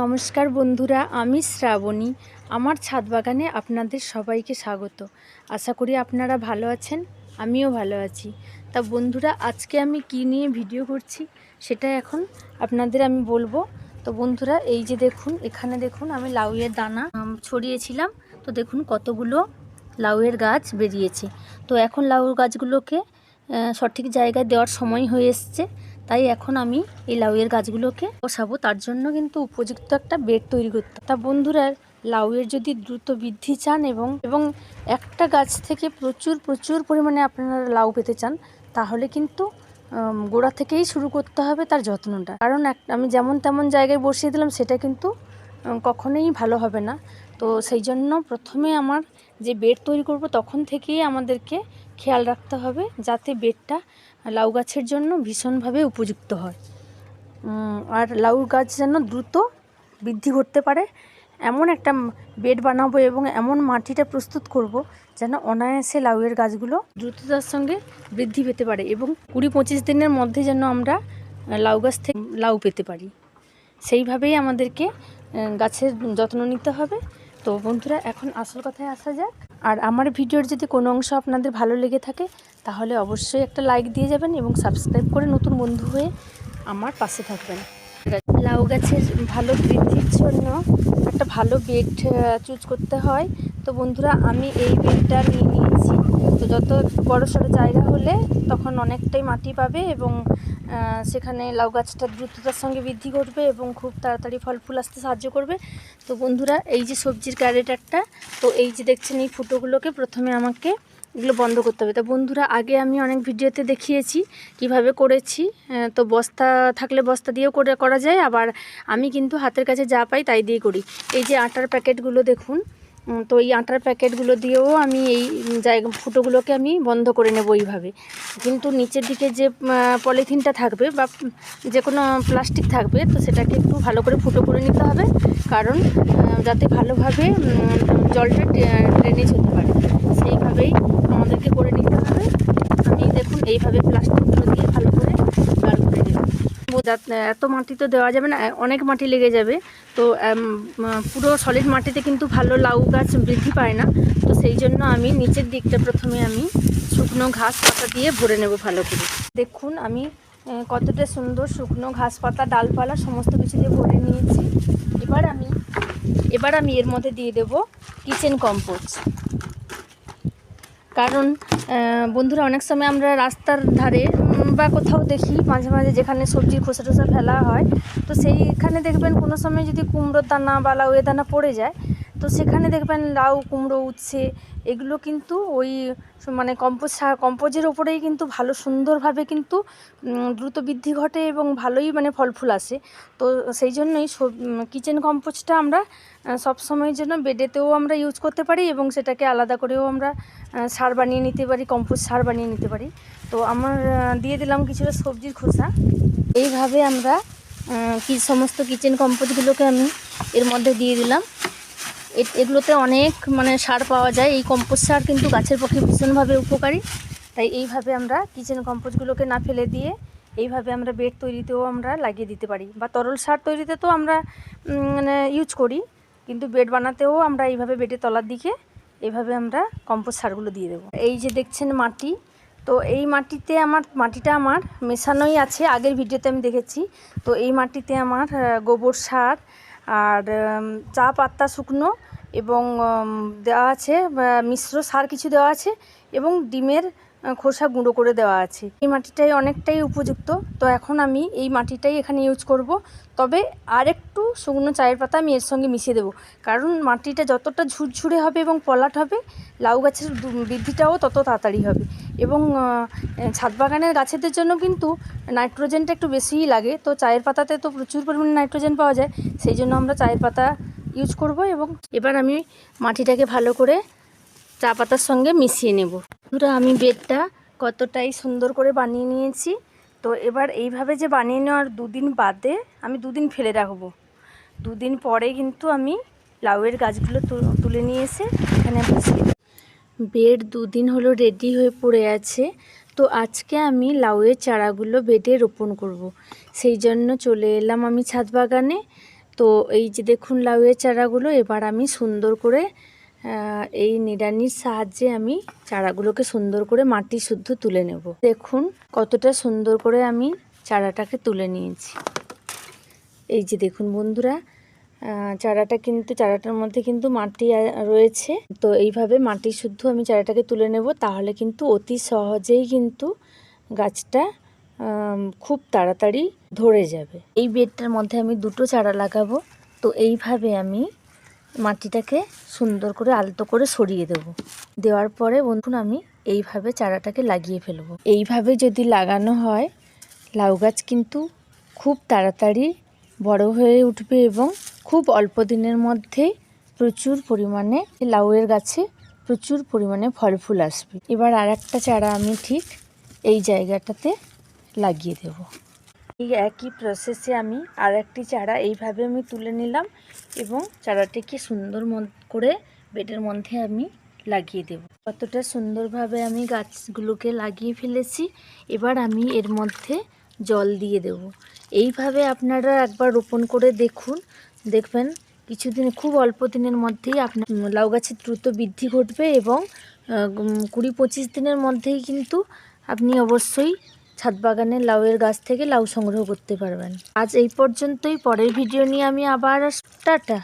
নমস্কার বন্ধুরা, আমি শ্রাবণী। আমার ছাদ বাগানে আপনাদের সবাইকে স্বাগত। আশা করি আপনারা ভালো আছেন, আমিও ভালো আছি। তা বন্ধুরা, আজকে আমি কি নিয়ে ভিডিও করছি সেটা এখন আপনাদের আমি বলব। তো বন্ধুরা, এই যে দেখুন, এখানে দেখুন আমি লাউয়ের দানা ছড়িয়েছিলাম। তো দেখুন কতগুলো লাউয়ের গাছ বেরিয়েছে। তো এখন লাউ গাছগুলোকে সঠিক জায়গায় দেওয়ার সময় হয়ে এসছে। তাই এখন আমি এই লাউয়ের গাছগুলোকে বসাবো। তার জন্য কিন্তু উপযুক্ত একটা বেড তৈরি করতে। তা বন্ধুরা, লাউয়ের যদি দ্রুত বৃদ্ধি চান এবং এবং একটা গাছ থেকে প্রচুর প্রচুর পরিমাণে আপনারা লাউ পেতে চান, তাহলে কিন্তু গোড়া থেকেই শুরু করতে হবে তার যত্নটা। কারণ আমি যেমন তেমন জায়গায় বসিয়ে দিলাম, সেটা কিন্তু কখনোই ভালো হবে না। তো সেই জন্য প্রথমে আমার যে বেড তৈরি করব, তখন থেকেই আমাদেরকে খেয়াল রাখতে হবে, যাতে বেডটা লাউ গাছের জন্য ভীষণভাবে উপযুক্ত হয়। আর লাউ গাছ যেন দ্রুত বৃদ্ধি করতে পারে, এমন একটা বেড বানাবো এবং এমন মাটিটা প্রস্তুত করব যেন অনায়াসে লাউয়ের গাছগুলো দ্রুততার সঙ্গে বৃদ্ধি পেতে পারে এবং কুড়ি পঁচিশ দিনের মধ্যে যেন আমরা লাউ গাছ থেকে লাউ পেতে পারি। সেইভাবেই আমাদেরকে গাছের যত্ন নিতে হবে। তো বন্ধুরা, এখন আসল কথায় আসা যাক। আর আমার ভিডিওর যদি কোনো অংশ আপনাদের ভালো লেগে থাকে তাহলে অবশ্যই একটা লাইক দিয়ে যাবেন এবং সাবস্ক্রাইব করে নতুন বন্ধু হয়ে আমার পাশে থাকবেন। লাউ গাছের ভালো বৃদ্ধির জন্য একটা ভালো বেড চুজ করতে হয়। তো বন্ধুরা, আমি এই বেডটা নিয়ে নিয়েছি। তো যত বড় সড়ো জায়গা হলে তখন অনেকটাই মাটি পাবে এবং সেখানে লাউ গাছটা দ্রুততার সঙ্গে বৃদ্ধি করবে এবং খুব তাড়াতাড়ি ফল ফুল আসতে সাহায্য করবে। তো বন্ধুরা, এই যে সবজির ক্যারেট একটা তো এই যে দেখছেন এই ফুটোগুলোকে প্রথমে আমাকে এগুলো বন্ধ করতে হবে। তো বন্ধুরা, আগে আমি অনেক ভিডিওতে দেখিয়েছি কীভাবে করেছি। তো বস্তা থাকলে বস্তা দিয়েও করে করা যায়, আবার আমি কিন্তু হাতের কাছে যা পাই তাই দিয়ে করি। এই যে আটার প্যাকেটগুলো দেখুন তো এই আটার প্যাকেটগুলো দিয়েও আমি এই জায়গা, ফুটোগুলোকে আমি বন্ধ করে নেব এইভাবে। কিন্তু নিচের দিকে যে পলিথিনটা থাকবে বা যে কোনো প্লাস্টিক থাকবে, তো সেটাকে একটু ভালো করে ফুটো করে নিতে হবে। কারণ যাতে ভালোভাবে জলটা ড্রেনেজ হতে পারে। সেইভাবেই আমাদেরকে করে নিতে হবে। আমি দেখুন এইভাবে প্লাস্টিকগুলো দিয়ে ভালো করে গাঢ় করে যাতে এত মাটি তো দেওয়া যাবে না, অনেক মাটি লেগে যাবে। তো পুরো সলিড মাটিতে কিন্তু ভালো লাউ গাছ বৃদ্ধি পায় না। তো সেই জন্য আমি নিচের দিকটা প্রথমে আমি শুকনো ঘাস পাতা দিয়ে ভরে নেব ভালো করে। দেখুন আমি কতটা সুন্দর শুকনো ঘাস পাতা, ডালপালা সমস্ত কিছু দিয়ে ভরে নিয়েছি। এবার আমি এবার আমি এর মধ্যে দিয়ে দেব কিচেন কম্পোস্ট কারণ বন্ধুরা, অনেক সময় আমরা রাস্তার ধারে বা কোথাও দেখি মাঝে মাঝে যেখানে সবজির খোসা টোসা ফেলা হয়। তো সেইখানে দেখবেন কোনো সময় যদি কুমড়োর দানা বা লাউয়ের দানা পড়ে যায় তো সেখানে দেখবেন লাউ, কুমড়ো, উচ্ছে, এগুলো কিন্তু ওই মানে কম্পোজ কম্পোজের ওপরেই কিন্তু ভালো সুন্দরভাবে কিন্তু দ্রুত বৃদ্ধি ঘটে এবং ভালোই মানে ফল ফুল আসে। তো সেই জন্যই কিচেন কম্পোজটা আমরা সব সময়ের জন্য বেডেতেও আমরা ইউজ করতে পারি এবং সেটাকে আলাদা করেও আমরা সার বানিয়ে নিতে পারি কম্পোস্ট সার বানিয়ে নিতে পারি। তো আমার দিয়ে দিলাম কিছুটা সবজির খোসা। এইভাবে আমরা কি, সমস্ত কিচেন কম্পোজগুলোকে আমি এর মধ্যে দিয়ে দিলাম। এগুলোতে অনেক মানে সার পাওয়া যায়। এই কম্পোস্ট সার কিন্তু গাছের পক্ষে ভীষণভাবে উপকারী। তাই এইভাবে আমরা কিচেন কম্পোস্টগুলোকে না ফেলে দিয়ে এইভাবে আমরা বেড তৈরিতেও আমরা লাগিয়ে দিতে পারি বা তরল সার তৈরিতে তো আমরা মানে ইউজ করি। কিন্তু বেড বানাতেও আমরা এইভাবে বেডের তলার দিকে এইভাবে আমরা কম্পোস্ট সারগুলো দিয়ে দেবো। এই যে দেখছেন মাটি, তো এই মাটিতে আমার, মাটিটা আমার মেশানোই আছে। আগের ভিডিওতে আমি দেখেছি। তো এই মাটিতে আমার গোবর সার আর চা পাত্তা শুকনো এবং দেওয়া আছে মিশ্র সার কিছু দেওয়া আছে এবং ডিমের খোসা গুঁড়ো করে দেওয়া আছে। এই মাটিটাই অনেকটাই উপযুক্ত। তো এখন আমি এই মাটিটাই এখানে ইউজ করব। তবে আর একটু শুকনো চায়ের পাতা আমি এর সঙ্গে মিশিয়ে দেবো। কারণ মাটিটা যতটা ঝুরঝুরে হবে এবং পলাট হবে, লাউ গাছের বৃদ্ধিটাও তত তাড়াতাড়ি হবে। এবং ছাদ বাগানের গাছেদের জন্য কিন্তু নাইট্রোজেনটা একটু বেশিই লাগে। তো চায়ের পাতাতে তো প্রচুর পরিমাণে নাইট্রোজেন পাওয়া যায়। সেই জন্য আমরা চায়ের পাতা ইউজ করব এবং এবার আমি মাটিটাকে ভালো করে চা পাতার সঙ্গে মিশিয়ে নেব। পুরো আমি বেডটা কতটাই সুন্দর করে বানিয়ে নিয়েছি তো এবার এইভাবে যে বানিয়ে নেওয়ার দুদিন বাদে আমি দুদিন ফেলে রাখব দুদিন পরে কিন্তু আমি লাউয়ের গাছগুলো তুলে নিয়ে এসে এখানে দেব। বেড দুদিন হলো রেডি হয়ে পড়ে আছে তো আজকে আমি লাউয়ের চারাগুলো বেডে রোপণ করব। সেই জন্য চলে এলাম আমি ছাদ বাগানে তো এই যে দেখুন, লাউয়ের চারাগুলো এবার আমি সুন্দর করে এই নিড়ানির সাহায্যে আমি চারাগুলোকে সুন্দর করে মাটি শুদ্ধ তুলে নেব। দেখুন কতটা সুন্দর করে আমি চারাটাকে তুলে নিয়েছি। এই যে দেখুন বন্ধুরা চারাটা কিন্তু, চারাটার মধ্যে কিন্তু মাটি রয়েছে। তো এইভাবে মাটি শুদ্ধ আমি চারাটাকে তুলে নেব, তাহলে কিন্তু অতি সহজেই কিন্তু গাছটা খুব তাড়াতাড়ি ধরে যাবে। এই বেডটার মধ্যে আমি দুটো চারা লাগাবো। তো এইভাবে আমি মাটিটাকে সুন্দর করে আলতো করে সরিয়ে দেব। দেওয়ার পরে বন্ধুন আমি এইভাবে চারাটাকে লাগিয়ে ফেলব। এইভাবে যদি লাগানো হয়, লাউ গাছ কিন্তু খুব তাড়াতাড়ি বড় হয়ে উঠবে এবং খুব অল্প দিনের মধ্যে প্রচুর পরিমাণে লাউয়ের গাছে প্রচুর পরিমাণে ফল ফুল আসবে। এবার আর একটা চারা আমি ঠিক এই জায়গাটাতে লাগিয়ে দেব। এই একই প্রসেসে আমি আর একটি চারা এইভাবে আমি তুলে নিলাম এবং চারাটিকে সুন্দর করে বেডের মধ্যে আমি লাগিয়ে দেব। কতটা সুন্দরভাবে আমি গাছগুলোকে লাগিয়ে ফেলেছি, এবার আমি এর মধ্যে জল দিয়ে দেব। এইভাবে আপনারা একবার রোপণ করে দেখুন। দেখবেন কিছুদিন, খুব অল্প দিনের মধ্যেই আপনার লাউ গাছের দ্রুত বৃদ্ধি ঘটবে এবং কুড়ি পঁচিশ দিনের মধ্যেই কিন্তু আপনি অবশ্যই ছাদ বাগানের লাউয়ের গাছ থেকে লাউ সংগ্রহ করতে পারবেন। আজ এই পর্যন্তই, পরের ভিডিও নিয়ে আমি আবার টাটা।